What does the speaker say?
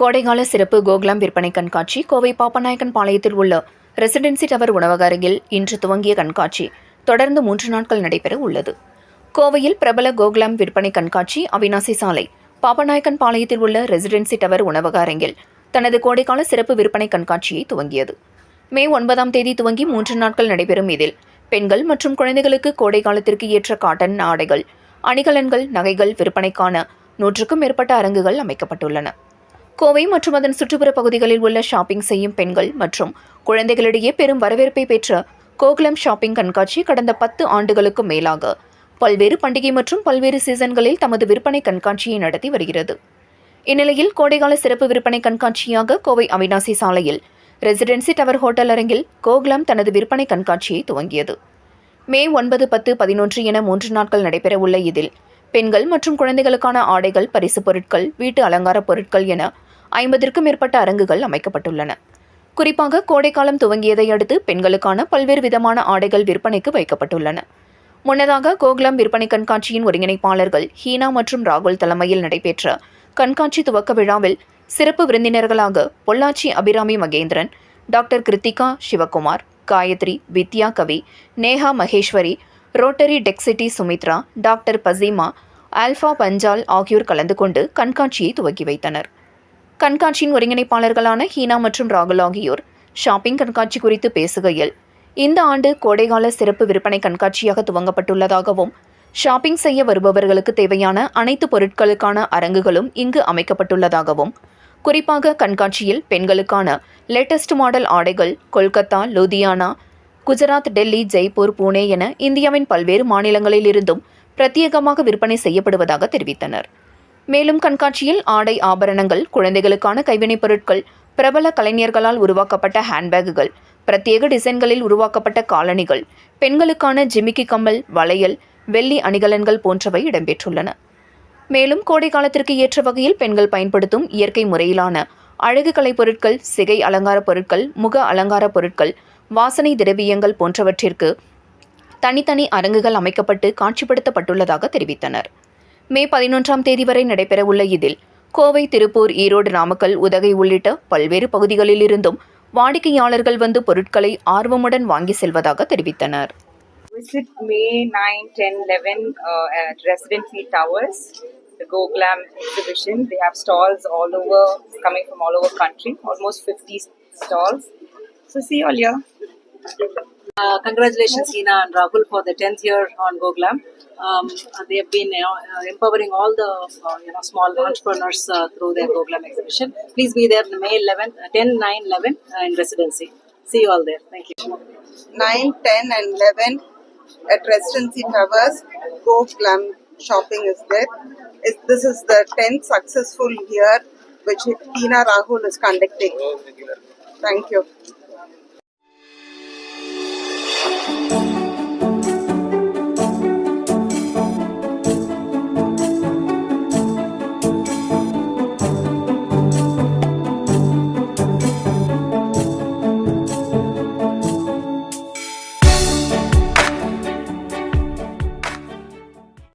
கோடைகால சிறப்பு கோகுலாம் விற்பனை கண்காட்சி கோவை பாப்பநாயக்கன் பாளையத்தில் உள்ள ரெசிடென்சி டவர் உணவக அருகில் இன்று துவங்கிய கண்காட்சி. தொடர்ந்து மூன்று நாட்கள் நடைபெற உள்ளது. கோவையில் பிரபல கோகுலாம் விற்பனை கண்காட்சி அவினாசி சாலை பாப்பநாயக்கன் பாளையத்தில் உள்ள ரெசிடென்சி டவர் உணவக அரங்கில் தனது கோடைக்கால சிறப்பு விற்பனை கண்காட்சியை துவங்கியது. மே ஒன்பதாம் தேதி துவங்கி மூன்று நாட்கள் நடைபெறும் இதில் பெண்கள் மற்றும் குழந்தைகளுக்கு கோடை காலத்திற்கு ஏற்ற காட்டன் ஆடைகள் அணிகலன்கள் நகைகள் விற்பனைக்கான நூற்றுக்கும் மேற்பட்ட அரங்குகள் அமைக்கப்பட்டுள்ளன. கோவை மற்றும் அதன் சுற்றுப்புற பகுதிகளில் உள்ள ஷாப்பிங் செய்யும் பெண்கள் மற்றும் குழந்தைகளிடையே பெரும் வரவேற்பை பெற்ற கோகுலம் ஷாப்பிங் கண்காட்சி கடந்த பத்து ஆண்டுகளுக்கும் மேலாக பல்வேறு பண்டிகை மற்றும் பல்வேறு சீசன்களில் தமது விற்பனை கண்காட்சியை நடத்தி வருகிறது. இந்நிலையில் கோடைகால சிறப்பு விற்பனை கண்காட்சியாக கோவை அவினாசி சாலையில் ரெசிடென்சி டவர் ஹோட்டல் அரங்கில் கோகுலம் தனது விற்பனை கண்காட்சியை துவங்கியது. மே ஒன்பது பத்து பதினொன்று என மூன்று நாட்கள் நடைபெறவுள்ள இதில் பெண்கள் மற்றும் குழந்தைகளுக்கான ஆடைகள் பரிசுப் பொருட்கள் வீட்டு அலங்காரப் பொருட்கள் என ஐம்பதிற்கும் மேற்பட்ட அரங்குகள் அமைக்கப்பட்டுள்ளன. குறிப்பாக கோடைக்காலம் துவங்கியதை அடுத்து பெண்களுக்கான பல்வேறு விதமான ஆடைகள் விற்பனைக்கு வைக்கப்பட்டுள்ளன. முன்னதாக கோகுலம் விற்பனை கண்காட்சியின் ஒருங்கிணைப்பாளர்கள் ஹீனா மற்றும் ராகுல் தலைமையில் நடைபெற்ற கண்காட்சி துவக்க விழாவில் சிறப்பு விருந்தினர்களாக Pollachi Abirami Mahendran doctor Krithika Sivakumar Gayathri Vidya Kavi Neha Maheswari Rotary Texcity Sumithra doctor Basheema Alpha Panchal ஆகியோர் கலந்து கொண்டு கண்காட்சியை துவக்கி வைத்தனர். கண்காட்சியின் ஒருங்கிணைப்பாளர்களான ஹீனா மற்றும் ராகுல் ஆகியோர். ஷாப்பிங் கண்காட்சி குறித்து பேசுகையில் இந்த ஆண்டு கோடைகால சிறப்பு விற்பனை கண்காட்சியாக துவங்கப்பட்டுள்ளதாகவும் ஷாப்பிங் செய்ய வருபவர்களுக்கு தேவையான அனைத்து பொருட்களுக்கான அரங்குகளும் இங்கு அமைக்கப்பட்டுள்ளதாகவும் குறிப்பாக கண்காட்சியில் பெண்களுக்கான லேட்டஸ்ட் மாடல் ஆடைகள் கொல்கத்தா லூதியானா குஜராத் டெல்லி ஜெய்ப்பூர் புனே என இந்தியாவின் பல்வேறு மாநிலங்களில் இருந்தும் பிரத்யேகமாக விற்பனை செய்யப்படுவதாக தெரிவித்தனர். மேலும் கண்காட்சியில் ஆடை ஆபரணங்கள் குழந்தைகளுக்கான கைவினைப் பொருட்கள் பிரபல கலைஞர்களால் உருவாக்கப்பட்ட ஹேண்ட்பேக்குகள் பிரத்யேக டிசைன்களில் உருவாக்கப்பட்ட காலணிகள் பெண்களுக்கான ஜிமிக்கி கம்மல் வளையல் வெள்ளி அணிகலன்கள் போன்றவை இடம்பெற்றுள்ளன. மேலும் கோடை காலத்திற்கு ஏற்ற வகையில் பெண்கள் பயன்படுத்தும் இயற்கை முறையிலான அழகு கலை பொருட்கள் சிகை அலங்கார பொருட்கள் முக அலங்கார பொருட்கள் வாசனை திரவியங்கள் போன்றவற்றிற்கு தனித்தனி அரங்குகள் அமைக்கப்பட்டு காட்சிப்படுத்தப்பட்டுள்ளதாக தெரிவித்தனர். மே பதினொன்றாம் தேதி வரை நடைபெறவுள்ள இதில் கோவை திருப்பூர் ஈரோடு நாமக்கல் உதகை உள்ளிட்ட பல்வேறு பகுதிகளில் இருந்தும் வாடிக்கையாளர்கள் வந்து பொருட்களை ஆர்வமுடன் வாங்கி செல்வதாக தெரிவித்தனர் Visit May 9, 10, 11 uh, at Residency Towers, the Go Glam exhibition. They have stalls all over, coming from all over country, almost 50 stalls. So see you all here. Uh, congratulations, Hina and Rahul, for the 10th year on GoGlam. Um, they have been uh, empowering all the uh, you know small entrepreneurs uh, through their GoGlam exhibition. Please be there May 11, uh, 10, 9, 11 uh, in residency. See you all there. Thank you. 9, 10, and 11 at Residency Towers. Go Glam Shopping is there. Is this is the 10th successful year which Tina Rahul is conducting. Thank you.